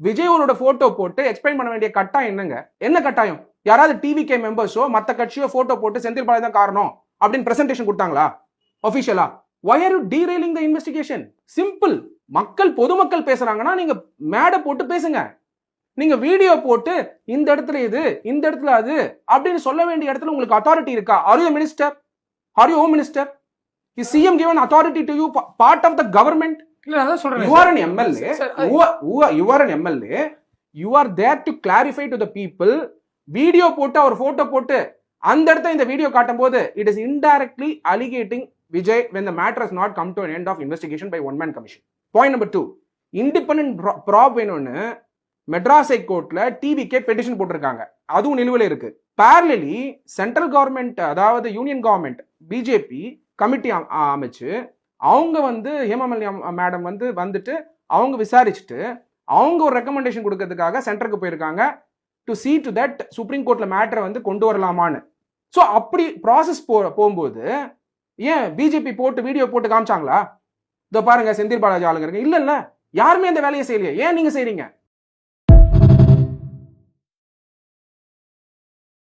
விஜயோட போட்டோ போட்டு எக்ஸ்பிளைன் பண்ண வேண்டிய கட்டாயம் என்னங்க? என்ன கட்டாயம்? யாராவது டிவி கே மெம்பர்ஸோ மத்த கட்சியோ போட்டோ போட்டு செந்தில் பாலாஜி தான் காரணம் அப்படின்னு பிரசன்டேஷன் கொடுத்தாங்களா? ஒபிஷியலா why are you derailing the investigation simple மக்கள் பொதுமக்கள் பேசுறாங்கன்னா நீங்க மேடை போட்டு பேசுங்க. நீங்க வீடியோ போட்டு இந்த இடத்துல இது இந்த இடத்துல அது அப்படின்னு சொல்ல வேண்டிய இடத்துல உங்களுக்கு அத்தாரிட்டி இருக்கா? Are you minister are you home minister is CM given authority to you part of the government இல்ல சொல்றேன். There to clarify to the people. Video போட்டு அவர் போட்டோ போட்டு அந்த இடத்த இந்த வீடியோ காட்டும் போது it is indirectly அலிகேட்டிங் Vijay the matter has not come to an end of investigation by one man commission. Point number two independent probe வேணும்னு Madras high கோர்ட்ல டிவிக்கே பெட்டிஷன் போட்டிருக்காங்க. அதுவும் நிலுவையில் இருக்கு. பேரலி சென்ட்ரல் கவர்மெண்ட் அதாவது யூனியன் கவர்மெண்ட் பிஜேபி கமிட்டி அமைச்சு அவங்க வந்து ஹேமமாலினி மேடம் வந்து வந்துட்டு அவங்க விசாரிச்சுட்டு அவங்க ஒரு ரெக்கமெண்டேஷன் கொடுக்கறதுக்காக சென்டருக்கு போயிருக்காங்க to see to that supreme கோர்ட்ல மேட்டரை வந்து கொண்டு வரலாமான்னு. ஸோ அப்படி ப்ராசஸ் போ போகும்போது ஏன் பிஜேபி போட்டு வீடியோ போட்டு காமிச்சாங்களா? இதோ பாருங்க செந்தில் பாலாஜி ஆளுங்க இருக்கு இல்லை இல்லை யாருமே அந்த வேலையை செய்யலையே. ஏன் நீங்கள் செய்கிறீங்க